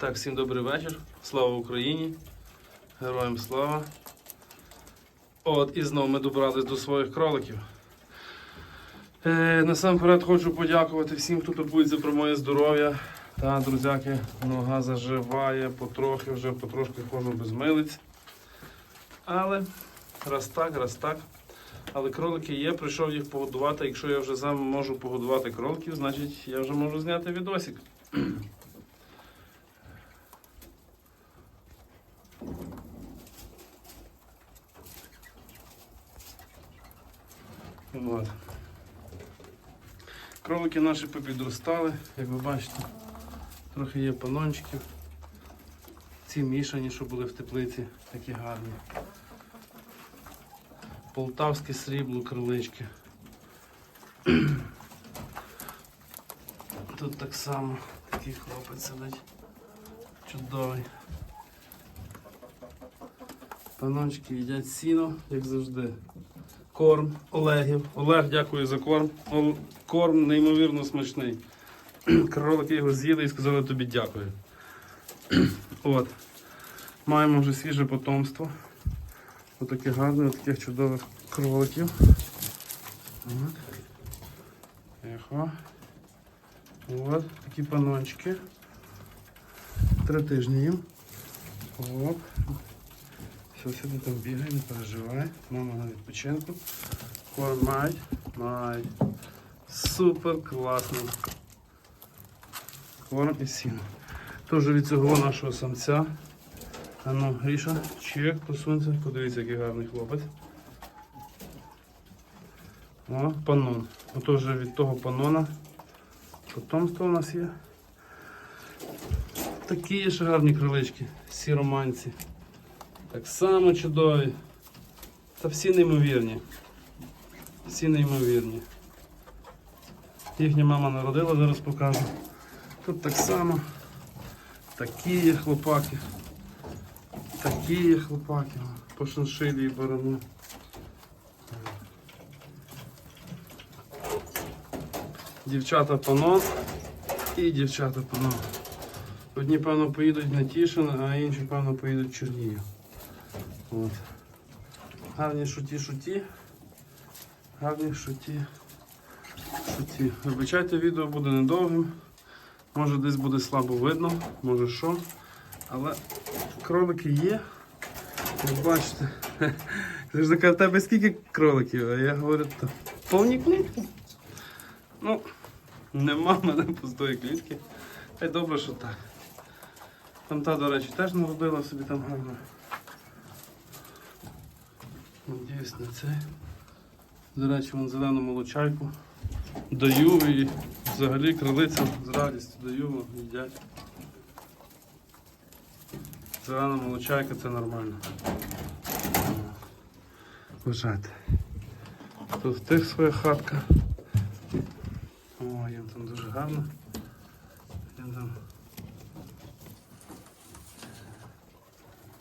Так, всім добрий вечір. Слава Україні. Героям слава. От і знову ми добрались до своїх кроликів. Е, насамперед хочу подякувати всім, хто турбується про моє здоров'я. Та, друзяки, нога заживає, потрохи вже потрошки ходжу без милиць. Але раз так, раз так. Але кролики є, прийшов їх погодувати. Якщо я вже сам можу погодувати кроликів, значить я вже можу зняти відосик. От. Кролики наші попідростали, як ви бачите, трохи є панончиків. Ці мішані, що були в теплиці, такі гарні. Полтавське срібло крилички. Тут так само такий хлопець сидить. Чудовий. Панончики їдять сіно, як завжди. Корм Олегів. Олег, дякую за корм. Корм неймовірно смачний. Кролики його з'їли і сказали тобі дякую. От. Маємо вже свіже потомство. Отаке гарне, таких чудових кроликів. Тихо. От, такі панончики. Три тижні їм. Оп. Все, сюди там бігає, не переживай. Мама на відпочинку. Корм мають. Мають. Супер класно. Корм і сіно. Теж від цього нашого самця. А ну, Гріша, чек, посунься, подивіться, який гарний хлопець. О, панон. Отож від того панона. Потомство у нас є. Такі є гарні крилички, сіроманці. Так само чудові. Та всі неймовірні. Всі неймовірні. Їхня мама народила, зараз покажу. Тут так само. Такі є хлопаки. Такі є хлопаки. По шиншилі і барану. Дівчата панон і дівчата панон. Одні, певно, поїдуть на Тішин, а інші, певно, поїдуть в Чернігів. От. Гарні шуті-шуті. Гарні шуті. Шуті. Вибачайте, відео буде недовгим. Може десь буде слабо видно, може що. Але кролики є. Як бачите. Ти ж така, в тебе скільки кроликів? А я говорю, то повні клітки. Ну, нема в мене пустої клітки. Та й добре, що так. Там та, до речі, теж народила собі там гарно. Надіюсь на це. До речі, вон зелену молочайку. Даю і взагалі крилицям з радістю даю, їдять. Зелена молочайка це нормально. Вважайте. Тут в тих своя хатка. О, їм там дуже гарно. Їм там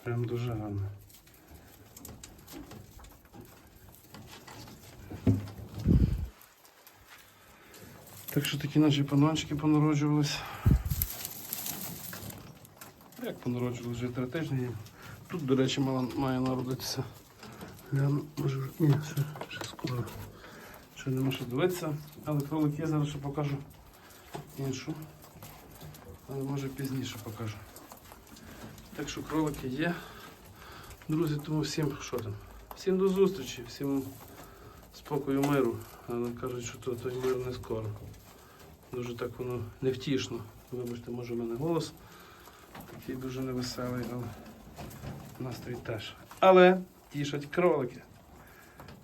прям дуже гарно. Так що такі наші панончики понароджувались. Як понароджувалися вже три тижні. Тут, до речі, мала, має народитися. Гляну, може вже. Ні, ще, ще скоро. Ще нема що дивитися. Але кролик є, зараз ще покажу іншу. Але може пізніше покажу. Так що кролики є. Друзі, тому всім що там? Всім до зустрічі, всім спокою миру. Але кажуть, що то, той мир не скоро. Дуже так воно невтішно. Вибачте, може в мене голос такий дуже невеселий, але настрій теж. Але тішать кролики.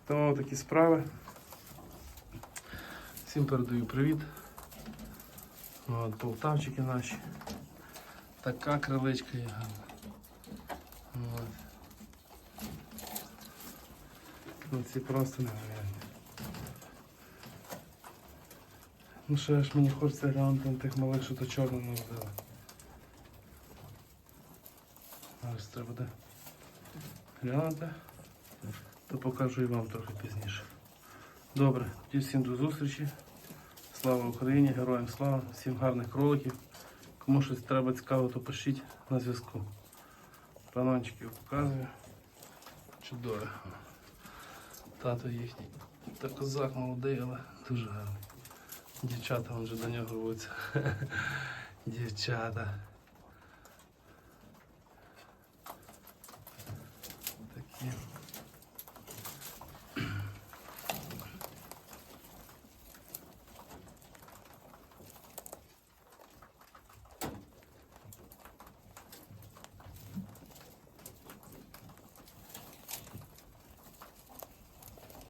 Тому такі справи. Всім передаю привіт. От, полтавчики наші. Така криличка є гарна. Ну, ці просто нереальні. Ну ще ж мені хочеться глянути на тих малих, що то чорно народили. Зараз треба буде глянути, то покажу і вам трохи пізніше. Добре, всім до зустрічі. Слава Україні, героям слава, всім гарних кроликів. Кому щось треба цікаво, то пишіть на зв'язку. Панончиків показую. Чудові. Тато їхній. Та козак молодий, але дуже гарний. Дівчата вже до нього рвуться. Дівчата.